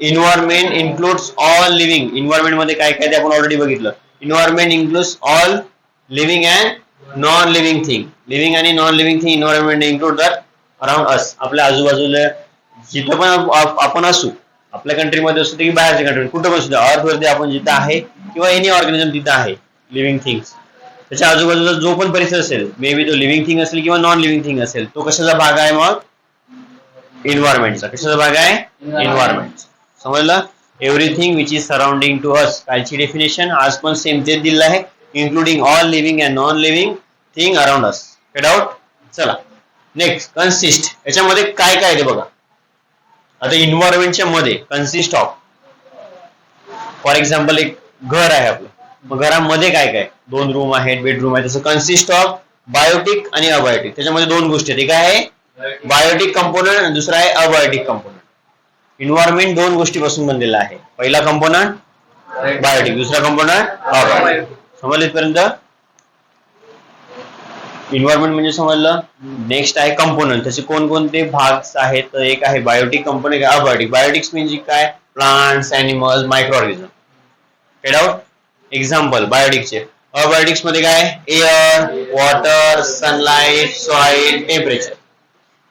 Environment includes all living इन्व्हायरमेंटमध्ये काय काय ते आपण ऑलरेडी बघितलं. Environment includes all living and non living thing living आणि non living thing environment include that around us आपल्या आजूबाजूला जिथं पण आपण असू आपल्या कंट्रीमध्ये असू की बाहेरच्या कंट्री कुठं पण सुद्धा अर्थवरती आपण जिथं आहे किंवा एनी ऑर्गॅनिझम तिथं आहे लिव्हिंग थिंग्स त्याच्या आजूबाजूचा जो पण परिसर असेल मे बी तो लिव्हिंग थिंग असेल किंवा नॉन लिव्हिंग थिंग असेल तो कशाचा भाग आहे मग? इन्व्हायरमेंटचा कशाचा भाग आहे? इन्व्हायरमेंट समजलं? Everything which is surrounding to us कालची डेफिनेशन आज पण सेम तेच दिलं आहे including all living and non living thing around us out चला. नेक्स्ट कन्सिस्ट याच्यामध्ये काय काय आहे ते बघा. आता इन्व्हायरमेंटच्या मध्ये कन्सिस्ट ऑफ फॉर एक्झाम्पल एक घर आहे आपलं. घरामध्ये काय काय? दोन रूम आहेत बेडरूम आहे तसं कन्सिस्ट ऑफ बायोटिक आणि अबायोटिक त्याच्यामध्ये दोन गोष्टी आहेत. एक आहे बायोटिक कंपोनंट आणि दुसरा आहे अबायोटिक कंपोनंट इन्व्हायरमेंट दोन गोष्टीपासून बनलेला आहे. पहिला कंपोनंट बायोटिक दुसरा कंपोनंट अबायोटिक समजलं इथपर्यंत? इन्व्हायरमेंट म्हणजे समजलं? नेक्स्ट आहे कंपोनंट त्याचे कोणकोणते भाग आहेत? एक आहे बायोटिक कंपोनंट अबायोटिक बायोटिक्स म्हणजे काय? Plants animals micro organism head out example बायोटिकचे अबायोटिक्समध्ये काय? Air water sunlight soil temperature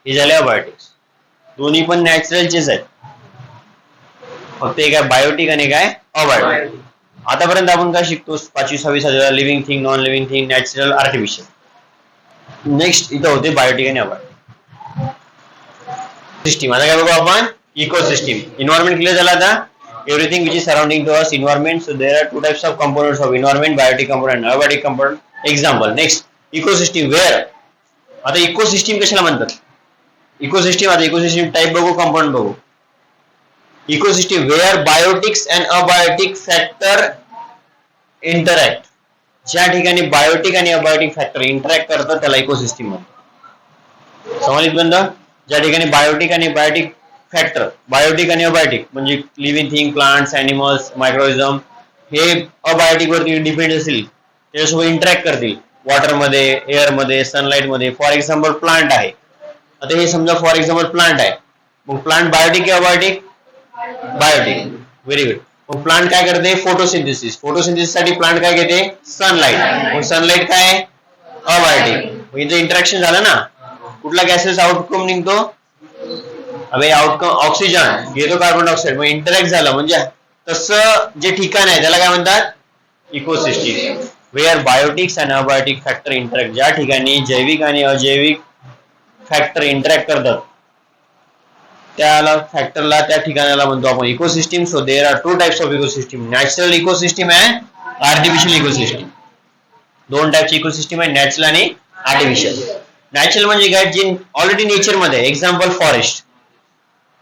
हे झाले अबायोटिक्स दोन्ही पण नॅचरलचेच आहेत. फक्त एक आहे बायोटिक आणि काय? अबायोटिक आतापर्यंत आपण काय शिकतो? पाचवी सहावी सातवीला living thing non living thing natural artificial next इथं होते बायोटिक आणि अबायोटिक सिस्टीम आता काय बघू आपण? इकोसिस्टीम इन्व्हायरमेंट क्लिअर झाला आता? Everything which is surrounding to us environment so there are two types of components of environment biotic component abiotic component example next ecosystem where आता इकोसिस्टीम कशाला म्हणतात इकोसिस्टीम आता इकोसिस्टीम टाईप बघू component बघू ecosystem where biotics and abiotic factor interact ज्या ठिकाणी biotic आणि abiotic factor interact करतात, त्याला इकोसिस्टीम म्हणतात। समजलं बंद? ज्या ठिकाणी बायोटिक आणि बायोटिक फॅक्टर बायोटिक आणि अबायोटिक म्हणजे living thing plants animals microorganism हे अबायोटिक वरती डिपेंड असतील त्याच्यासोबत इंटरॅक्ट करतील. वॉटरमध्ये एअरमध्ये सनलाईटमध्ये फॉर एक्झाम्पल प्लांट आहे. आता हे समजा फॉर एक्झाम्पल प्लांट आहे. मग प्लांट बायोटिक किंवा अबायोटिक बायोटिक व्हेरी गुड मग प्लांट काय करते? फोटोसिंथेसिस फोटोसिंथेसिससाठी प्लांट काय घेते? सनलाईट मग सनलाईट काय? अबायोटिक मग इथं इंटरॅक्शन झालं ना? कुठला गॅसेस आउटकम निघतो? अबे आउटकम ऑक्सिजन घेतो कार्बन डायऑक्साईड मग इंटरॅक्ट झालं म्हणजे तसं जे ठिकाण आहे त्याला काय म्हणतात? Ecosystem where biotics and abiotic factor interact ज्या ठिकाणी जैविक आणि अजैविक फॅक्टर इंटरॅक्ट करतात त्याला फॅक्टरला त्या ठिकाणाला म्हणतो आपण ecosystem so there are two types of ecosystem natural ecosystem आहे आर्टिफिशियल इकोसिस्टीम दोन टाइपचे इकोसिस्टीम आहे नॅचरल आणि आर्टिफिशियल नॅचरल म्हणजे काय? जे ऑलरेडी नेचरमध्ये एक्झाम्पल फॉरेस्ट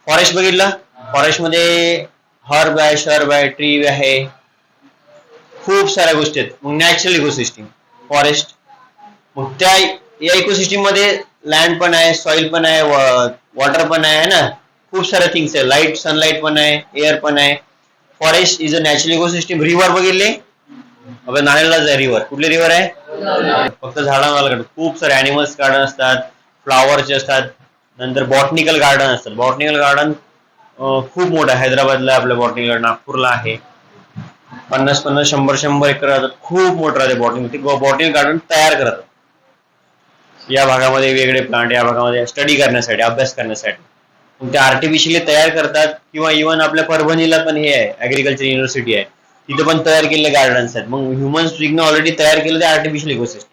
फॉरेस्ट बघितलं? फॉरेस्टमध्ये हर्ब आहे शर्ब आहे ट्री आहे. खूप साऱ्या गोष्टी आहेत. मग नॅचरल इकोसिस्टीम फॉरेस्ट मग त्या या इकोसिस्टीममध्ये लँड पण आहे सॉइल पण आहे वॉटर पण आहे ना? खूप साऱ्या थिंग्स आहे. लाइट सनलाईट पण आहे एअर पण आहे. Forest is a natural ecosystem river बघितले? आपण नाळेलाच आहे रिव्हर कुठले रिव्हर आहे? फक्त झाडांना खूप सारे अॅनिमल्स गार्डन असतात फ्लावरचे असतात नंतर बॉटनिकल गार्डन असतात बॉटनिकल गार्डन खूप मोठं आहे. हैदराबादला आपलं बॉटनिकल गार्डन नागपूरला आहे. पन्नास पन्नास शंभर शंभर एकर राहतात खूप मोठं राहते बॉटनिकल. ते बॉटनिकल गार्डन तयार करतात या भागामध्ये वेगळे प्लांट या भागामध्ये स्टडी करण्यासाठी अभ्यास करण्यासाठी. मग ते आर्टिफिशियली तयार करतात किंवा इव्हन आपल्या परभणीला पण हे आहे ॲग्रिकल्चर युनिव्हर्सिटी आहे. तिथं पण तयार केलेले गार्डन्स आहेत. मग ह्युमन्स विग्न ऑलरेडी तयार केलं ते आर्टिफिशियल इकोसिस्टम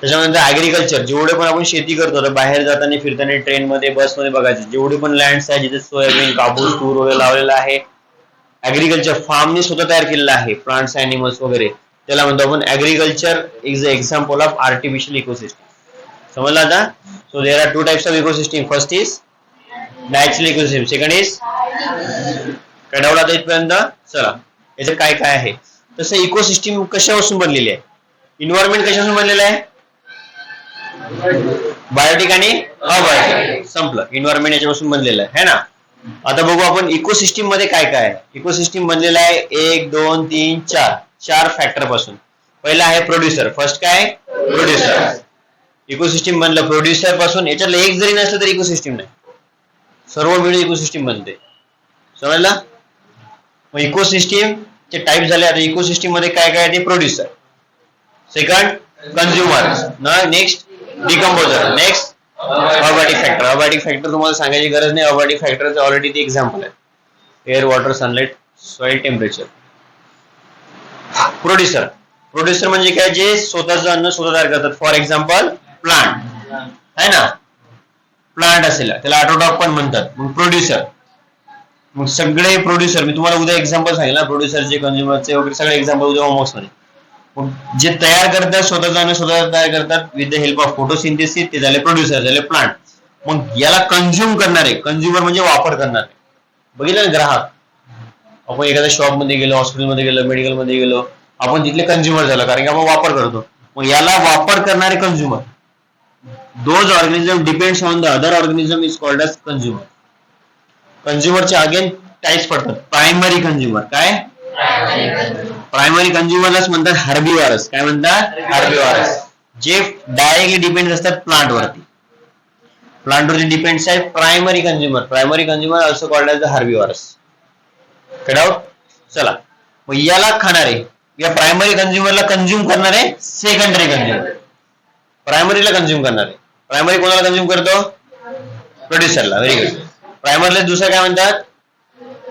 त्याच्यानंतर ऍग्रिकल्चर जेवढे पण आपण शेती करतो तर बाहेर जाताना फिरताना ट्रेनमध्ये बसमध्ये बघायचे. जेवढे पण लँड्स आहे जिथे सोयाबीन कापूस तूर वगैरे लावलेला आहे ऍग्रिकल्चर फार्मने स्वतः तयार केलेलं आहे प्लांट्स अॅनिमल्स वगैरे. त्याला म्हणतो आपण agriculture is a example of artificial ecosystem समजलं आता? So there are two types of ecosystem first is natural ecosystem second is काय आता इथपर्यंत. चला याचं काय काय आहे? तसं इकोसिस्टम कशापासून बनलेली आहे? इन्व्हायरमेंट कशापासून बनलेलं आहे? बायोटिक आणि अबायोटिक संपलं. इन्व्हायरमेंट याच्यापासून बनलेलं आहे. है ना? आता बघू आपण इकोसिस्टीममध्ये काय काय आहे? इकोसिस्टीम बनलेलं आहे एक दोन तीन चार. चार फॅक्टरपासून. पहिला आहे प्रोड्युसर फर्स्ट काय? प्रोड्युसर इकोसिस्टीम बनलं प्रोड्युसरपासून. याच्यातलं एक जरी नसलं तर इकोसिस्टीम नाही. सर्व मिळून इकोसिस्टीम बनते. समजलं? मग इकोसिस्टीम चे टाईप झाले आता इकोसिस्टीममध्ये काय काय आहे ते producer second consumer next decomposer next abiotic factor abiotic factor तुम्हाला सांगायची गरज नाही. अबाटिक फॅक्टरचं ऑलरेडी ते एक्झाम्पल आहे. Air water sunlight soil temperature producer producer म्हणजे काय? जे स्वतःचं अन्न स्वतः तयार करतात. फॉर एक्झाम्पल प्लांट आहे ना? प्लांट असेल. त्याला ऑटोडॉक पण म्हणतात. मग प्रोड्युसर मग सगळे प्रोड्युसर मी तुम्हाला उद्या एक्झाम्पल सांगेल ना. प्रोड्युसरचे कंझ्युमरचे वगैरे सगळे एक्झाम्पल उद्या होमवर्क्समध्ये. जे तयार करतात स्वतःचा आणि स्वतः तयार करतात with the help of photosynthesis ते झाले प्रोड्युसर झाले प्लांट मग याला कंझ्युम करणारे कंझ्युमर म्हणजे वापर करणारे. बघितलं ना ग्राहक? आपण एखाद्या शॉपमध्ये गेलो हॉस्पिटलमध्ये गेलो मेडिकलमध्ये गेलो आपण तिथले कंझ्युमर झालो कारण की आपण वापर करतो. मग याला वापर करणारे consumer those organism depends on the other organism is called as consumer कंझ्युमरचे again types पडतात. प्रायमरी कंझ्युमर काय? प्रायमरी कंझ्युमरलाच म्हणतात हर्बिवारस काय म्हणतात? हर्बिवारस जे डायरेक्टली डिपेंड असतात प्लांट वरती. प्लांट वरती डिपेंड्स आहे primary consumer primary consumer also called as the herbivores out चला. मग याला खाणारे या प्रायमरी कंझ्युमरला कंझ्युम करणारे सेकंडरी कंझ्युमर प्रायमरीला कंझ्युम करणारे. प्रायमरी कोणाला कंझ्युम करतो? प्रोड्युसरला व्हेरी गुड प्रायमरीला दुसरं काय म्हणतात?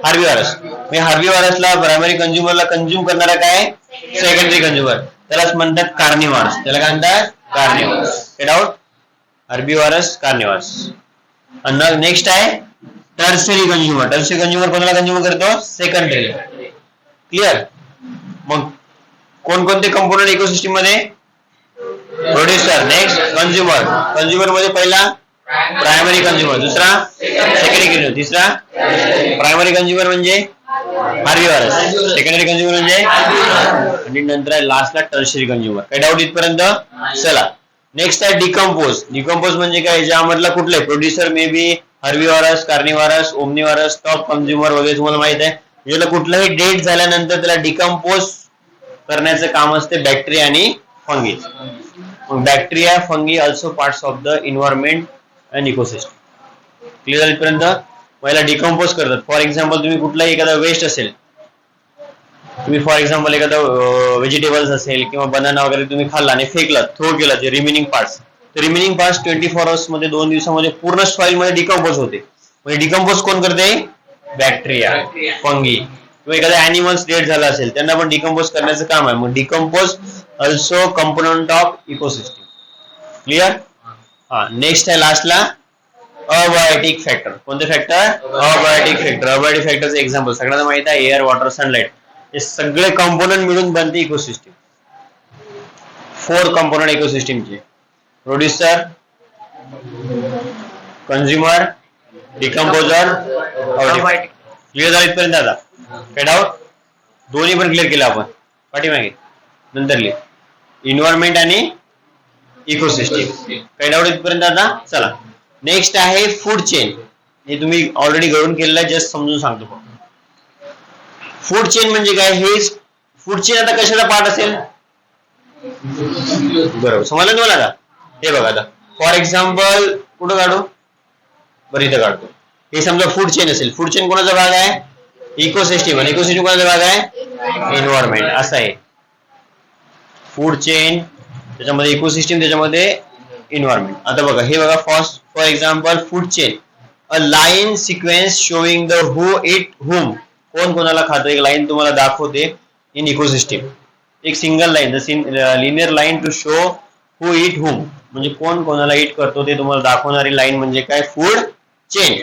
हार्बिवारस मी हार्बिवारसला प्रायमरी कंझ्युमरला कंझ्युम करणारा काय? सेकंडरी कंझ्युमर त्यालाच म्हणतात कार्निवारस त्याला काय म्हणतात? कार्निवारस डाऊट आउट हार्बिवारस कार्निवारस आणि नेक्स्ट आहे टर्सरी कंझ्युमर टर्सरी कंझ्युमर कोणाला कंझ्युमर करतो? सेकंडरी क्लिअर मग कोणकोणते कंपोनंट इकोसिस्टीममध्ये? प्रोड्युसर नेक्स्ट कंझ्युमर कंझ्युमरमध्ये पहिला प्रायमरी कंझ्युमर दुसरा सेकंडरी कंझ्युमर तिसरा प्रायमरी कंझ्युमर म्हणजे हार्बिवारस सेकंडरी कंझ्युमर म्हणजे आणि नंतर लास्टला टर्शरी कंझ्युमर काय डाऊट इथपर्यंत? चला. नेक्स्ट आहे डिकम्पोज डिकम्पोज म्हणजे काय? ज्यामधला कुठले? Producer may be herbivorous carnivorous omnivorous top consumer वगैरे तुम्हाला माहीत आहे. ज्याला कुठलाही डेट झाल्यानंतर त्याला डिकम्पोज करण्याचं काम असते बॅक्टेरिया आणि fungi bacteria fungi also parts of the environment and ecosystem clear इथपर्यंत? पहिला डिकम्पोज करतात. फॉर एक्झाम्पल तुम्ही कुठलाही एखादा वेस्ट असेल तुम्ही फॉर एक्झाम्पल एखादा व्हेजिटेबल्स असेल किंवा बनाना वगैरे तुम्ही खाल्ला आणि फेकला थ्रो केला ते रिमेनिंग पार्ट्स तर रिमेनिंग पार्ट्स ट्वेंटी फोर आवर्समध्ये दोन दिवसामध्ये पूर्ण सॉइलमध्ये डिकम्पोज होते. म्हणजे डिकम्पोज कोण करते? बॅक्टेरिया फंगी किंवा एखादा अॅनिमल्स डेड झाला असेल त्यांना पण डिकम्पोज करण्याचं काम आहे. मग decompose also component of ecosystem clear हा नेक्स्ट आहे लास्टला अबायोटिक फॅक्टर कोणते फॅक्टर अबायोटिक फॅक्टर अबायोटिक फॅक्टरचं एक्झाम्पल सगळ्यांना माहीत आहे एअर वॉटर सनलाइट हे सगळे कंपोनंट मिळून बनते इकोसिस्टीम फोर कंपोनंट इकोसिस्टीमचे प्रोड्युसर कंझ्युमर डिकम्पोजर क्लिअर झालं इथपर्यंत आता? काय डाऊट दोन्ही पण क्लिअर केलं आपण. पाठीमागे. नंतर लिह. इन्व्हायरमेंट आणि इकोसिस्टीम काही डाऊट इथपर्यंत आता चला. नेक्स्ट आहे फूड चेन हे तुम्ही ऑलरेडी घडून केलेलं आहे जस्ट समजून सांगतो फूड चेन म्हणजे काय? हे फूड चेन आता कशाचा पार्ट असेल? बरोबर. समजलं तुम्हाला आता? हे बघा आता. फॉर एक्झाम्पल कुठं काढू? बरं इथं काढतो. हे समजा फूड चेन असेल. फूड चेन कोणाचा भाग आहे? इकोसिस्टीम आणि इकोसिस्टीम कोणाचा भाग आहे? एन्व्हायरमेंट असं आहे. फूड चेन त्याच्यामध्ये इकोसिस्टीम त्याच्यामध्ये इन्व्हायरमेंट आता बघा हे बघा first for example food chain a line sequence showing the who eat whom कोण कोणाला खातं? एक लाईन तुम्हाला दाखवते इन इकोसिस्टीम एक single line linear line to show who eat whom म्हणजे कोण कोणाला इट करतो ते तुम्हाला दाखवणारी लाईन म्हणजे काय? Food chain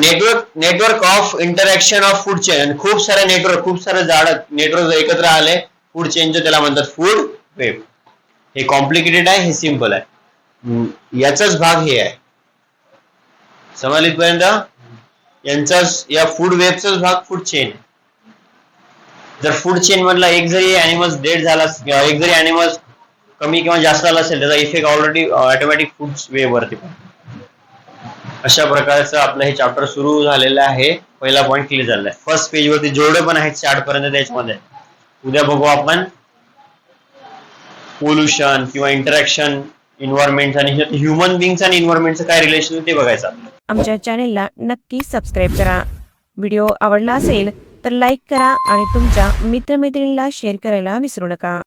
network network of interaction of food chain आणि खूप सारे नेटवर्क खूप सारे झाड नेटवर्क एकत्र आले फूड चेनचे त्याला म्हणतात फूड वेब हे कॉम्प्लिकेटेड आहे हे सिंपल आहे. याचाच भाग हे आहे. समजलं इथपर्यंत यांचाच या फूड वेबचाच भाग फूड चेन जर फूड चेन मधला एक जरी अॅनिमल्स डेड झाला किंवा एक जरी अॅनिमल्स कमी किंवा जास्त झाला असेल त्याचा effect already automatic food web वरती अशा प्रकारचं आपलं हे चॅप्टर सुरू झालेलं आहे. पहिला पॉईंट क्लिअर झालेला आहे. फर्स्ट पेज वरती जेवढे पण आहेत चार्ट पर्यंत त्याच्यामध्ये उद्या बघू आपण. पोल्युशन किंवा इंटरॅक्शन इन्व्हायरमेंट आणि ह्युमन बिंग्स आणि इन्व्हायरमेंटचं काय रिलेशन ते बघायचं आमच्या चॅनेलला नक्की सबस्क्राईब करा. व्हिडिओ आवडला असेल तर लाईक करा आणि तुमच्या मित्रमैत्रिणीला शेअर करायला विसरू नका.